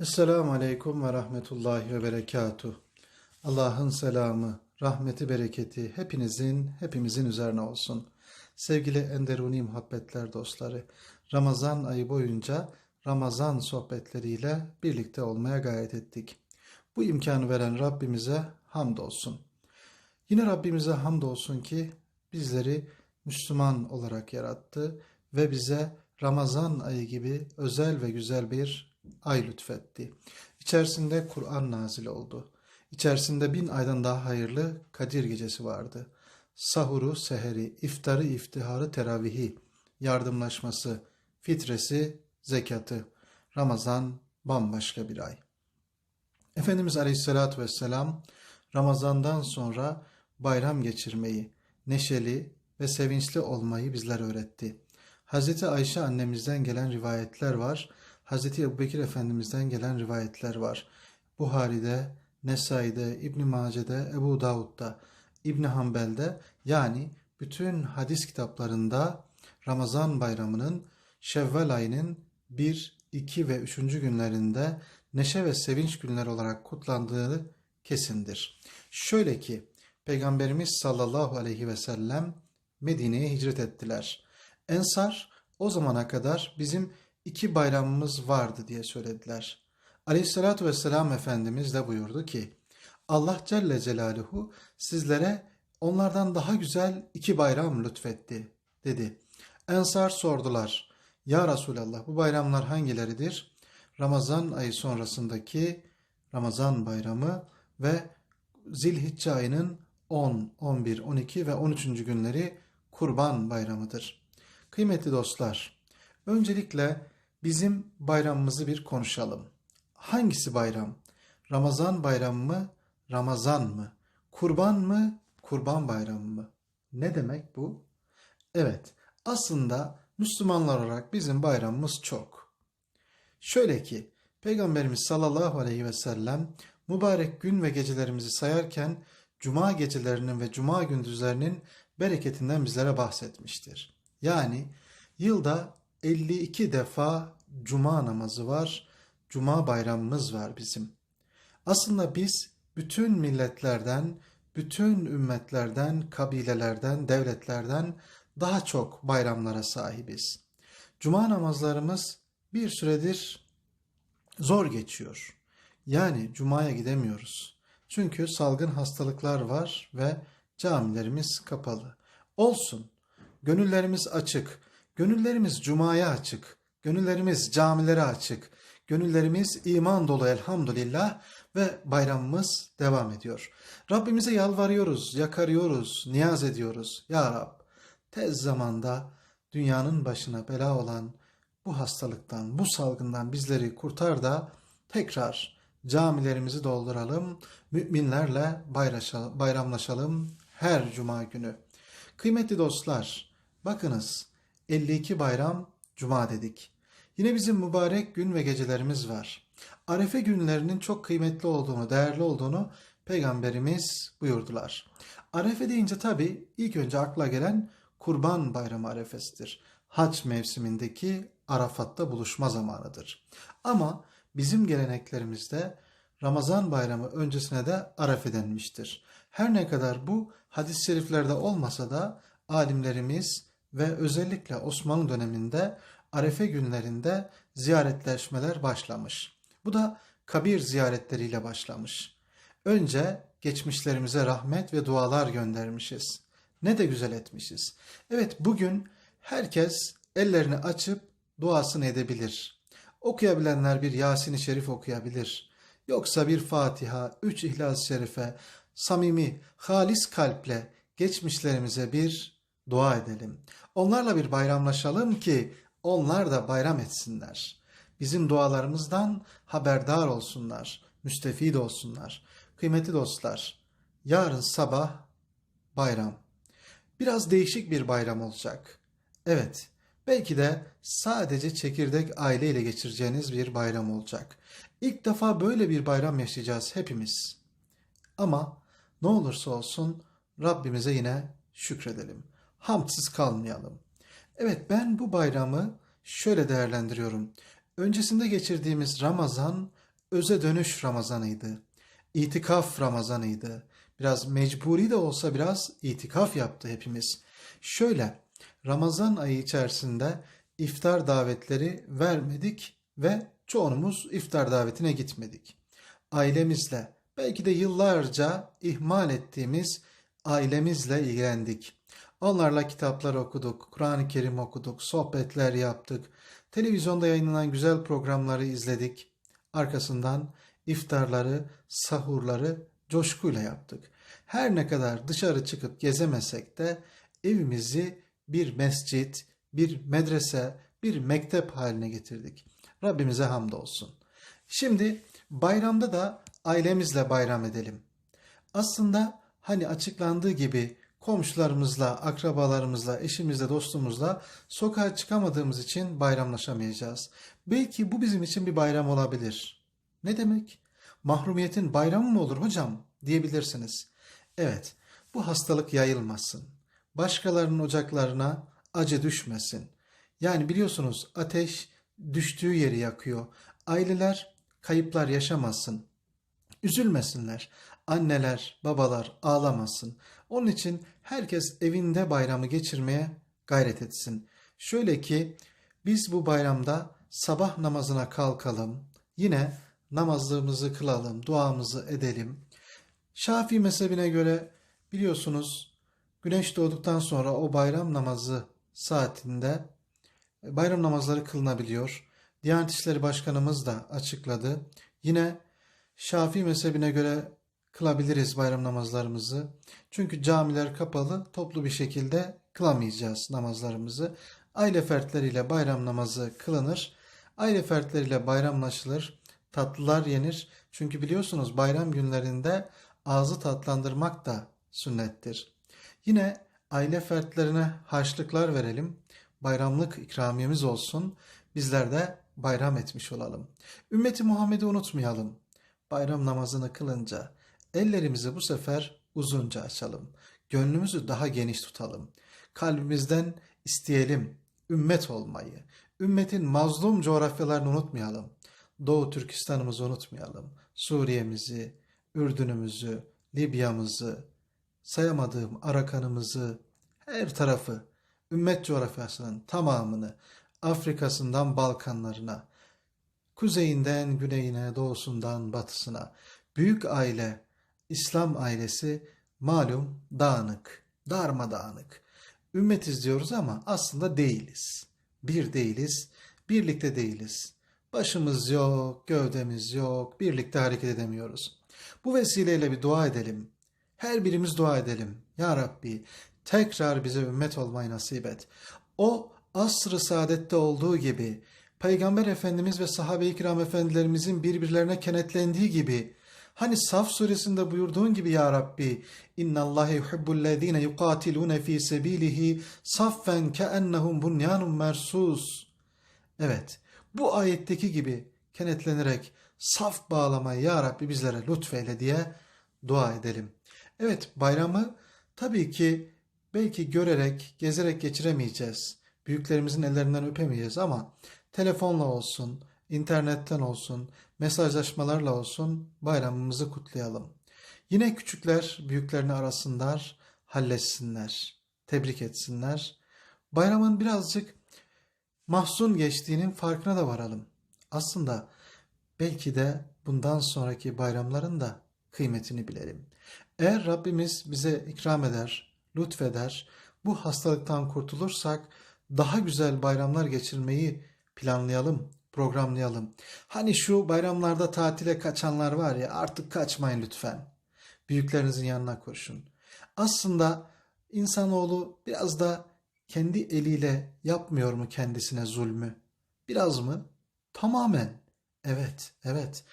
Esselamu Aleyküm ve Rahmetullahi ve Berekatuh. Allah'ın selamı, rahmeti, bereketi hepinizin, hepimizin üzerine olsun. Sevgili Enderuni muhabbetler dostları, Ramazan ayı boyunca Ramazan sohbetleriyle birlikte olmaya gayret ettik. Bu imkanı veren Rabbimize hamdolsun. Yine Rabbimize hamdolsun ki bizleri Müslüman olarak yarattı ve bize Ramazan ayı gibi özel ve güzel bir ay lütfetti. İçerisinde Kur'an nazil oldu. İçerisinde bin aydan daha hayırlı Kadir gecesi vardı. Sahuru, seheri, iftarı, iftiharı, teravihi, yardımlaşması, fitresi, zekatı. Ramazan bambaşka bir ay. Efendimiz Aleyhisselatü Vesselam Ramazan'dan sonra bayram geçirmeyi, neşeli ve sevinçli olmayı bizlere öğretti. Hazreti Ayşe annemizden gelen rivayetler var. Hazreti Ebubekir Efendimiz'den gelen rivayetler var. Buhari'de, Nesai'de, İbn Mace'de, Ebu Davud'da, İbn Hanbel'de yani bütün hadis kitaplarında Ramazan bayramının Şevval ayının 1, 2 ve 3. günlerinde neşe ve sevinç günleri olarak kutlandığı kesindir. Şöyle ki Peygamberimiz sallallahu aleyhi ve sellem Medine'ye hicret ettiler. Ensar o zamana kadar bizim iki bayramımız vardı diye söylediler. Aleyhissalatü vesselam Efendimiz de buyurdu ki Allah Celle Celaluhu sizlere onlardan daha güzel iki bayram lütfetti dedi. Ensar sordular. Ya Resulallah bu bayramlar hangileridir? Ramazan ayı sonrasındaki Ramazan bayramı ve Zilhicce ayının 10, 11, 12 ve 13. günleri Kurban bayramıdır. Kıymetli dostlar, öncelikle bizim bayramımızı bir konuşalım. Hangisi bayram? Ramazan bayramı mı? Ramazan mı? Kurban mı? Kurban bayramı mı? Ne demek bu? Evet, aslında Müslümanlar olarak bizim bayramımız çok. Şöyle ki, Peygamberimiz sallallahu aleyhi ve sellem mübarek gün ve gecelerimizi sayarken cuma gecelerinin ve cuma gündüzlerinin bereketinden bizlere bahsetmiştir. Yani yılda 52 defa cuma namazı var, cuma bayramımız var bizim. Aslında biz bütün milletlerden, bütün ümmetlerden, kabilelerden, devletlerden daha çok bayramlara sahibiz. Cuma namazlarımız bir süredir zor geçiyor. Yani cumaya gidemiyoruz. Çünkü salgın hastalıklar var ve camilerimiz kapalı. Olsun. Gönüllerimiz açık. Gönüllerimiz cumaya açık. Gönüllerimiz camilere açık. Gönüllerimiz iman dolu elhamdülillah ve bayramımız devam ediyor. Rabbimize yalvarıyoruz, yakarıyoruz, niyaz ediyoruz. Ya Rab, tez zamanda dünyanın başına bela olan bu hastalıktan, bu salgından bizleri kurtar da tekrar camilerimizi dolduralım, müminlerle bayramlaşalım her cuma günü. Kıymetli dostlar, bakınız 52 bayram cuma dedik. Yine bizim mübarek gün ve gecelerimiz var. Arefe günlerinin çok kıymetli olduğunu, değerli olduğunu peygamberimiz buyurdular. Arefe deyince tabi ilk önce akla gelen Kurban Bayramı arefesidir. Hac mevsimindeki Arafat'ta buluşma zamanıdır. Ama bizim geleneklerimizde Ramazan bayramı öncesine de Arefe denmiştir. Her ne kadar bu hadis-i şeriflerde olmasa da alimlerimiz ve özellikle Osmanlı döneminde Arefe günlerinde ziyaretleşmeler başlamış. Bu da kabir ziyaretleriyle başlamış. Önce geçmişlerimize rahmet ve dualar göndermişiz. Ne de güzel etmişiz. Evet bugün herkes ellerini açıp duasını edebilir. Okuyabilenler bir Yasin-i Şerif okuyabilir. Yoksa bir Fatiha, üç İhlas-ı Şerife, samimi, halis kalple geçmişlerimize bir dua edelim. Onlarla bir bayramlaşalım ki onlar da bayram etsinler. Bizim dualarımızdan haberdar olsunlar, müstefid olsunlar. Kıymetli dostlar, yarın sabah bayram. Biraz değişik bir bayram olacak. Evet, belki de sadece çekirdek aileyle geçireceğiniz bir bayram olacak. İlk defa böyle bir bayram yaşayacağız hepimiz. Ama ne olursa olsun Rabbimize yine şükredelim. Hamdsız kalmayalım. Evet ben bu bayramı şöyle değerlendiriyorum. Öncesinde geçirdiğimiz Ramazan öze dönüş Ramazanıydı. İtikaf Ramazanıydı. Biraz mecburi de olsa biraz itikaf yaptı hepimiz. Şöyle, Ramazan ayı içerisinde iftar davetleri vermedik ve çoğunumuz iftar davetine gitmedik. Ailemizle, belki de yıllarca ihmal ettiğimiz ailemizle ilgilendik. Onlarla kitaplar okuduk, Kur'an-ı Kerim okuduk, sohbetler yaptık. Televizyonda yayınlanan güzel programları izledik. Arkasından iftarları, sahurları coşkuyla yaptık. Her ne kadar dışarı çıkıp gezemesek de evimizi bir mescit, bir medrese, bir mektep haline getirdik. Rabbimize hamdolsun. Şimdi bayramda da ailemizle bayram edelim. Aslında hani açıklandığı gibi komşularımızla, akrabalarımızla, eşimizle, dostumuzla sokağa çıkamadığımız için bayramlaşamayacağız. Belki bu bizim için bir bayram olabilir. Ne demek? Mahrumiyetin bayramı mı olur hocam? diyebilirsiniz. Evet, bu hastalık yayılmasın. Başkalarının ocaklarına acı düşmesin. Yani biliyorsunuz ateş düştüğü yeri yakıyor. Aileler kayıplar yaşamasın. Üzülmesinler. Anneler, babalar ağlamasın. Onun için herkes evinde bayramı geçirmeye gayret etsin. Şöyle ki biz bu bayramda sabah namazına kalkalım. Yine namazlığımızı kılalım, duamızı edelim. Şafii mezhebine göre biliyorsunuz güneş doğduktan sonra o bayram namazı saatinde bayram namazları kılınabiliyor. Diyanet İşleri Başkanımız da açıkladı. Yine Şafii mezhebine göre kılabiliriz bayram namazlarımızı. Çünkü camiler kapalı, toplu bir şekilde kılamayacağız namazlarımızı. Aile fertleriyle bayram namazı kılınır. Aile fertleriyle bayramlaşılır. Tatlılar yenir. Çünkü biliyorsunuz bayram günlerinde ağzı tatlandırmak da sünnettir. Yine aile fertlerine harçlıklar verelim. Bayramlık ikramiyemiz olsun. Bizler de bayram etmiş olalım. Ümmeti Muhammed'i unutmayalım. Bayram namazını kılınca ellerimizi bu sefer uzunca açalım. Gönlümüzü daha geniş tutalım. Kalbimizden isteyelim ümmet olmayı. Ümmetin mazlum coğrafyalarını unutmayalım. Doğu Türkistan'ımızı unutmayalım. Suriye'mizi, Ürdün'ümüzü, Libya'mızı, sayamadığım Arakan'ımızı, her tarafı, ümmet coğrafyasının tamamını, Afrika'sından Balkanlarına, kuzeyinden güneyine, doğusundan batısına, büyük aile, İslam ailesi malum dağınık, darmadağınık. Ümmetiz diyoruz ama aslında değiliz. Bir değiliz, birlikte değiliz. Başımız yok, gövdemiz yok, birlikte hareket edemiyoruz. Bu vesileyle bir dua edelim. Her birimiz dua edelim. Ya Rabbi tekrar bize ümmet olmayı nasip et. O asr-ı saadette olduğu gibi Peygamber Efendimiz ve sahabe-i kiram efendilerimizin birbirlerine kenetlendiği gibi hani Saf suresinde buyurduğun gibi ya Rabbi inna Allah yuhibbullezine yuqatilune fi sebilihi saffen keennehum bunyanun mersus. Evet bu ayetteki gibi kenetlenerek saf bağlamayı ya Rabbi bizlere lütfeyle diye dua edelim. Evet bayramı tabii ki belki görerek, gezerek geçiremeyeceğiz. Büyüklerimizin ellerinden öpemeyeceğiz ama telefonla olsun, internetten olsun, mesajlaşmalarla olsun bayramımızı kutlayalım. Yine küçükler büyüklerini arasınlar, halletsinler, tebrik etsinler. Bayramın birazcık mahzun geçtiğinin farkına da varalım. Aslında belki de bundan sonraki bayramların da kıymetini bilelim. Eğer Rabbimiz bize ikram eder, lütfeder, bu hastalıktan kurtulursak daha güzel bayramlar geçirmeyi planlayalım, programlayalım. Hani şu bayramlarda tatile kaçanlar var ya artık kaçmayın lütfen. Büyüklerinizin yanına koşun. Aslında insanoğlu biraz da kendi eliyle yapmıyor mu kendisine zulmü? Biraz mı? Tamamen. Evet, evet.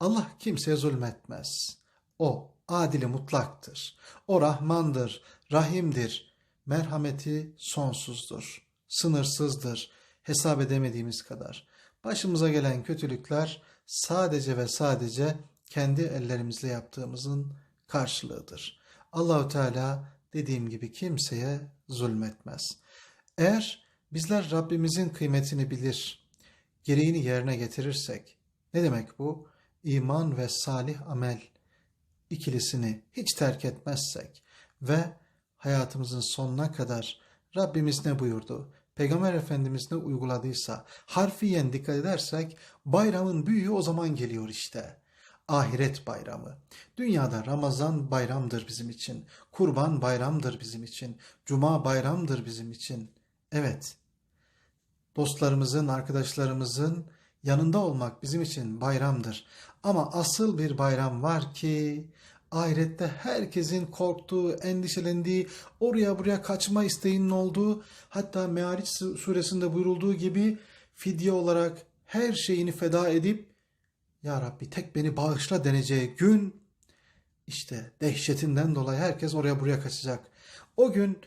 Allah kimseye zulmetmez. O adili mutlaktır. O Rahmandır, Rahimdir. Merhameti sonsuzdur. Sınırsızdır. Hesap edemediğimiz kadar. Başımıza gelen kötülükler sadece ve sadece kendi ellerimizle yaptığımızın karşılığıdır. Allahu Teala dediğim gibi kimseye zulmetmez. Eğer bizler Rabbimizin kıymetini bilir, gereğini yerine getirirsek, ne demek bu? iman ve salih amel ikilisini hiç terk etmezsek ve hayatımızın sonuna kadar Rabbimiz ne buyurdu? Peygamber Efendimiz ne uyguladıysa harfiyen dikkat edersek bayramın büyüğü o zaman geliyor işte. Ahiret bayramı. Dünyada Ramazan bayramdır bizim için. Kurban bayramdır bizim için. Cuma bayramdır bizim için. Evet. Dostlarımızın, arkadaşlarımızın yanında olmak bizim için bayramdır. Ama asıl bir bayram var ki ahirette herkesin korktuğu, endişelendiği, oraya buraya kaçma isteğinin olduğu, hatta Meariç suresinde buyurulduğu gibi fidye olarak her şeyini feda edip Ya Rabbi tek beni bağışla deneceği gün işte dehşetinden dolayı herkes oraya buraya kaçacak. O gün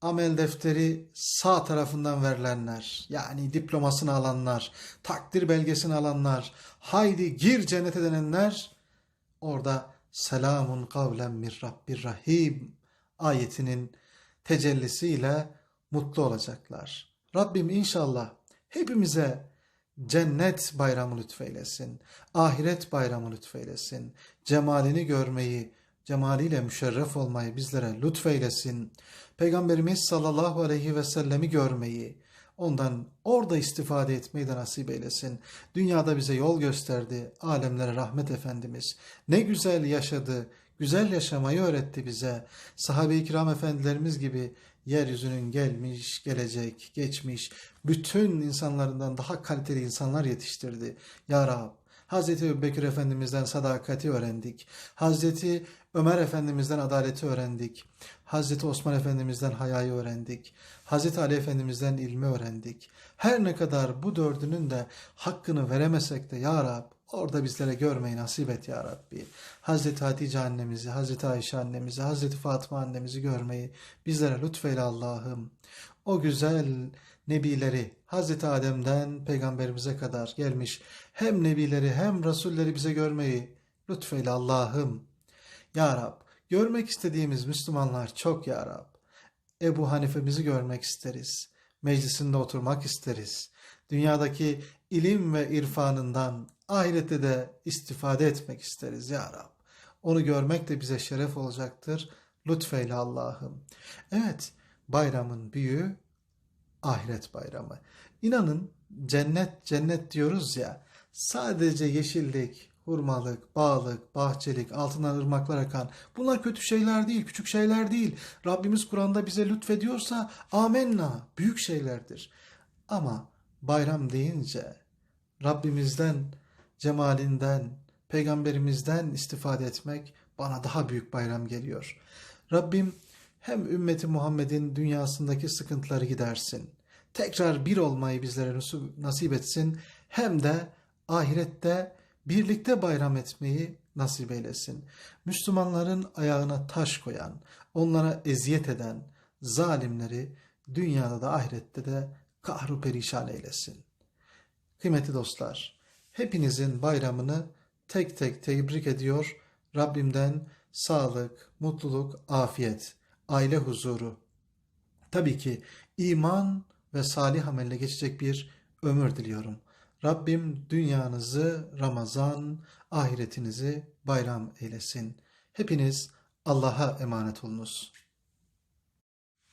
amel defteri sağ tarafından verilenler, yani diplomasını alanlar, takdir belgesini alanlar, haydi gir cennete denenler orada selamun kavlen min Rabbir Rahim ayetinin tecellisiyle mutlu olacaklar. Rabbim inşallah hepimize cennet bayramı lütfeylesin, ahiret bayramı lütfeylesin, cemalini görmeyi, cemaliyle müşerref olmayı bizlere lütfeylesin. Peygamberimiz sallallahu aleyhi ve sellemi görmeyi, ondan orada istifade etmeyi de nasip eylesin. Dünyada bize yol gösterdi, alemlere rahmet Efendimiz. Ne güzel yaşadı, güzel yaşamayı öğretti bize. Sahabe-i kiram efendilerimiz gibi yeryüzünün gelmiş, gelecek, geçmiş, bütün insanlarından daha kaliteli insanlar yetiştirdi. Ya Rab, Hazreti Ebubekir Efendimiz'den sadakati öğrendik. Hazreti Ömer Efendimiz'den adaleti öğrendik. Hazreti Osman Efendimiz'den hayayı öğrendik. Hazreti Ali Efendimiz'den ilmi öğrendik. Her ne kadar bu dördünün de hakkını veremesek de Ya Rab orada bizlere görmeyi nasip et Ya Rabbi. Hazreti Hatice annemizi, Hazreti Ayşe annemizi, Hazreti Fatıma annemizi görmeyi bizlere lütfeyle Allah'ım. O güzel nebileri Hazreti Adem'den peygamberimize kadar gelmiş hem nebileri hem rasulleri bize görmeyi lütfeyle Allah'ım. Ya Rab görmek istediğimiz Müslümanlar çok Ya Rab. Ebu Hanife'mizi görmek isteriz. Meclisinde oturmak isteriz. Dünyadaki ilim ve irfanından ahirette de istifade etmek isteriz Ya Rab. Onu görmek de bize şeref olacaktır. Lütfeyle Allah'ım. Evet bayramın büyüğü ahiret bayramı. İnanın cennet cennet diyoruz ya sadece yeşillik, hurmalık, bağlık, bahçelik, altından ırmaklar akan bunlar kötü şeyler değil, küçük şeyler değil. Rabbimiz Kur'an'da bize lütfediyorsa amenna büyük şeylerdir. Ama bayram deyince Rabbimizden, cemalinden, peygamberimizden istifade etmek bana daha büyük bayram geliyor. Rabbim hem ümmeti Muhammed'in dünyasındaki sıkıntıları gidersin. Tekrar bir olmayı bizlere nasip etsin. Hem de ahirette birlikte bayram etmeyi nasip eylesin. Müslümanların ayağına taş koyan, onlara eziyet eden zalimleri dünyada da ahirette de kahru perişan eylesin. Kıymetli dostlar, hepinizin bayramını tek tek tebrik ediyor. Rabbimden sağlık, mutluluk, afiyet, aile huzuru. Tabii ki iman ve salih amelle geçecek bir ömür diliyorum. Rabbim dünyanızı Ramazan, ahiretinizi bayram eylesin. Hepiniz Allah'a emanet olunuz.